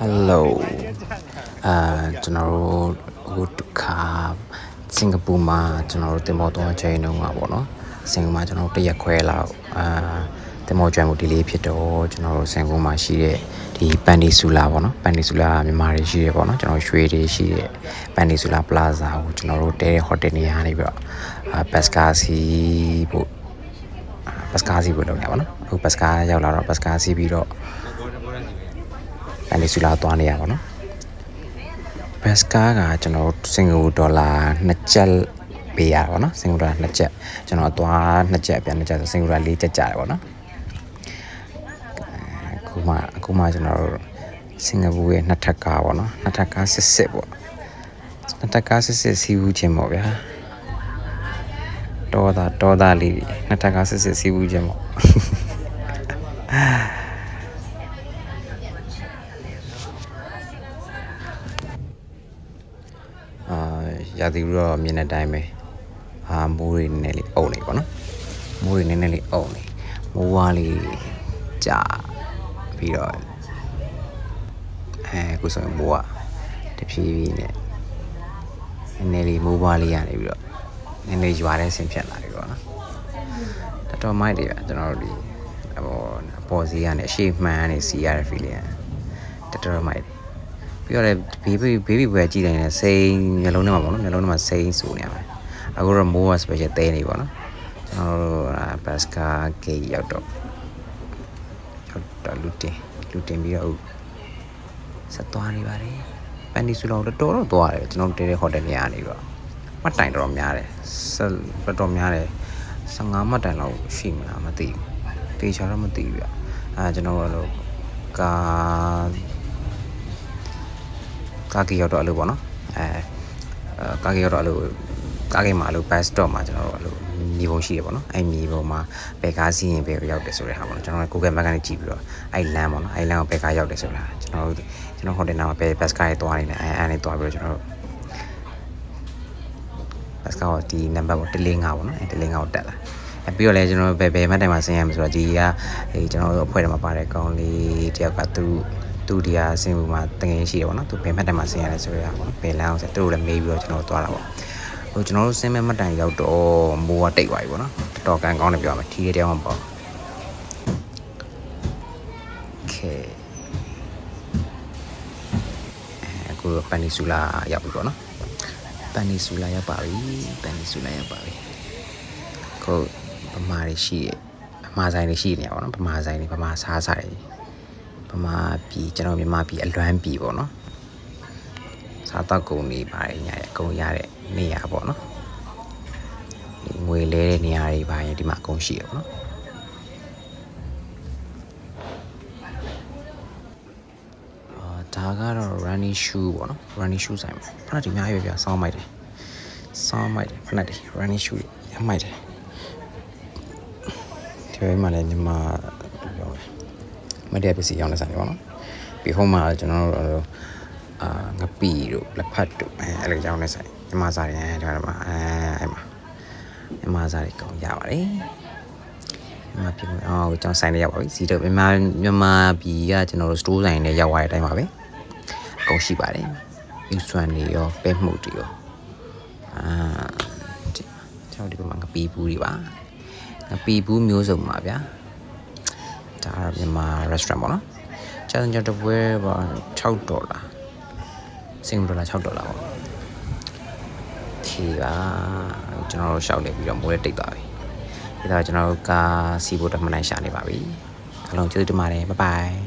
Hello အာကျွန်တော်တို့အခုတစ်ခါစင်ကာပူမှာကျွန်တော်တို့တင်မောသွားချိန်တုန်းကပေါ့နော်စင်ကာပူမှာကျွန်တော်တို့တစ်ရက်ခွဲလောက်အာတင်မောကျွမ်းမှုဒီလေးဖြစ်တော့ကျွန်တော်တို့စင်ကာပူမှာရှိတဲ့ဒီပန်ဒီဆူလာပေါ့နော်ပန်ဒီဆူလာမြန်မာတွေရှိတယ်ပေါ့နော်ကျွန်တော်ရွှေတွေရှိတဲ့ပန်ဒီဆူလာပလာဇာကိုကျွန်တော်တို့တဲတဲ့ဟိုတယ်နေရာနေပြီးတော့အာဘတ်စကာစီဖို့ဘတ်စကာစီဖို့လုပ်နေပါတော့အခုဘတ်စကာရောက်လာတော့ဘတ်စကာစီပြီးတော့ ပန်နီဆူလာသွားနေရပါတော့ဘတ်စကားကကျွန်တော်စင်ကာပူဒေါ်လာ2ကျပ်ပေးရပါတော့စင်ကာပူဒေါ်လာ2ကျပ်ကျွန်တော်သွား2ကျပ်ပြန်2ကျပ်ဆိုစင်ကာပူဒေါ်လာ4ကျပ်ကျတယ်ပေါ့နော်အခုမှအခုမှကျွန်တော်စင်ကာပူရဲ့နှစ်ထပ်ကားပေါ့နော်နှစ်ထပ်ကားစစ်စစ်ပေါ့နှစ်ထပ်ကားစစ်စစ်စီးဘူးခြင်းပေါ့ဗျာတော်တာတော်တာလေးနှစ်ထပ်ကားစစ်စစ်စီးဘူးခြင်းပေါ့ အာ ရာသီဥတုတော့မြင်တဲ့အတိုင်းပဲအာမိုးတွေနည်းနည်းလေးအုံနေပေါ့နော်မိုးတွေနည်းနည်းလေးအုံနေမိုးဝါးလေးကြာပြီးတော့အဲခုဆိုရင်မိုးကတဖြည်းဖြည်းနဲ့နည်းနည်းလေးမိုးဝါးလေးရနေပြီးတော့နည်းနည်းရွာတဲ့ဆင်ဖြတ်လာပြီပေါ့နော်တော်တော်မိုက်တယ်ဗျကျွန်တော်တို့ဒီအပေါ်အပေါ်စီးကနေအရှိမှန်ကနေစီးရတဲ့ feeling ကတော်တော်မိုက်တယ် ပြီးတော့လည်းဘေးဘေးဘေးဘီပွဲကြည့်တိုင်းလည်းစိန်မျိုးလုံးထဲမှာပေါ့နော်မျိုးလုံးထဲမှာစိန်စူနေရမယ်အခုတော့မိုးက special တဲနေပေါ့နော်ကျွန်တော်တို့ဘတ်စကာဂိတ်ရောက်တော့ရောက်တော့လူတင်လူတင်ပြီးတော့ဆက်သွားနေပါတယ်ပန်ဒီဆူလောက်တော်တော်သွားတယ်ကျွန်တော်တဲတဲ့ဟိုတယ်နေရာနေပြီးတော့မှတ်တိုင်တော်တော်များတယ်ဆက်တော်တော်များတယ်15မှတ်တိုင်လောက်ရှိမလားမသိဘူးတေချာတော့မသိဘူးပြအဲကျွန်တော်ကတော့ကာ ကားကြီးရောက်တော့အဲ့လိုပေါ့နော်အဲအဲကားကြီးရောက်တော့အဲ့လိုကားကြီးမှာအဲ့လို bus stop မှာကျွန်တော်တို့အဲ့လိုမြေပုံရှိတယ်ပေါ့နော်အဲ့မြေပုံမှာဘယ်ကားစီးရင်ဘယ်ရောက်တယ်ဆိုတဲ့ဟာပေါ့နော်ကျွန်တော်က Google Map ကနေကြည့်ပြီးတော့အဲ့လမ်းပေါ့နော်အဲ့လမ်းကိုဘယ်ကားရောက်တယ်ဆိုတာကျွန်တော်တို့ကျွန်တော်ဟိုတယ်နာမှာဘယ် bus ကားတွေသွားနေလဲအဲ့အဲ့နေသွားပြီးတော့ကျွန်တော်တို့ bus ကားကိုဒီ number ပေါ့145ပေါ့နော်အဲ့145ကိုတက်လာအဲပြီးတော့လည်းကျွန်တော်ဘယ်ဘယ်မှတ်တိုင်မှာဆင်းရမှာဆိုတော့ဒီကအဲကျွန်တော်တို့အဖွဲ့ထဲမှာပါတဲ့ကောင်းလေးတယောက်ကသူ သူဒီဟာဆင်းမှုမှာတငယ်ရှိတယ်ပေါ့နော်သူဘယ်မှတ်တိုင်မှာဆင်းရလဲဆိုရပေါ့နော်ဘယ်လမ်းအောင်ဆိုသူတို့လည်းမေးပြီးတော့ကျွန်တော်တို့သွားတာပေါ့ဟိုကျွန်တော်တို့ဆင်းမဲ့မှတ်တိုင်ရောက်တော့မိုးကတိတ်သွားပြီပေါ့နော်တော်တော်ကန်ကောင်းတယ်ပြောရမယ်ထီးရတဲ့အောင်ပေါ့ Okay အခုပန်နီဆူလာရောက်ပြီပေါ့နော်ပန်နီဆူလာရောက်ပါပြီပန်နီဆူလာရောက်ပါပြီခုဗမာတွေရှိရဲ့ဗမာဆိုင်တွေရှိနေရပါတော့ဗမာဆိုင်တွေဗမာစားစားတွေ ဗမာပြည်ကျွန်တော်မြန်မာပြည်အလွမ်းပြည်ပေါ့နော်စားတော့ကုန်နေပါတယ်ညာရအကုန်ရတဲ့နေရာပေါ့နော်ဒီငွေလဲတဲ့နေရာတွေပါရင်ဒီမှာအကုန်ရှိရပေါ့နော်အာဒါကတော့ running shoe ပေါ့နော် running shoe ဆိုင်မှာဖနက်ဒီအများကြီးပဲဗျာစောင်းမိုက်တယ်စောင်းမိုက်တယ်ဖနက်ဒီ running shoe ရမ်းမိုက်တယ်ဒီဘက်မှာလည်းညီမပြောတယ်မ တည့်ပစ္စည်းရောင်းတဲ့ဆိုင်ပေါ့နော်ပြီးဟိုမှာကျွန်တော်တို့အာငပီတို့လက်ဖတ်တို့အဲအဲ့လိုရောင်းတဲ့ဆိုင်ညီမစားတယ်အဲဒီမှာအဲအဲ့မှာညီမစားတွေကောင်းရပါတယ်မြန်မာပြည်မှာအော်ကျွန်တော်ဆိုင်လေးရောက်ပါပြီစီတော့မြန်မာမြန်မာပြည်ကကျွန်တော်တို့ store ဆိုင်လေးရောက်သွားတဲ့အတိုင်းပါပဲအကုန်ရှိပါတယ်ယူဆွမ်းနေရောပဲမှုတ်တွေရောအာဒီကျွန်တော်ဒီမှာငပီဘူးတွေပါငပီဘူးမျိုးစုံပါဗျာဒါကတော့ မြန်မာ restaurant ပေါ့နော်ကျန်ကျန်တပွဲပါ6ဒေါ်လာစင်ဒေါ်လာ6ဒေါ်လာပေါ့ခီပါကျွန်တော်တို့ရှောက်နေပြီးတော့မိုးလေးတိတ်သွားပြီဒါတော့ကျွန်တော်တို့ကားစီဖို့တမန်နိုင်ရှာနေပါပြီအားလုံးကျေးဇူးတင်ပါတယ်ဘိုင်ဘိုင်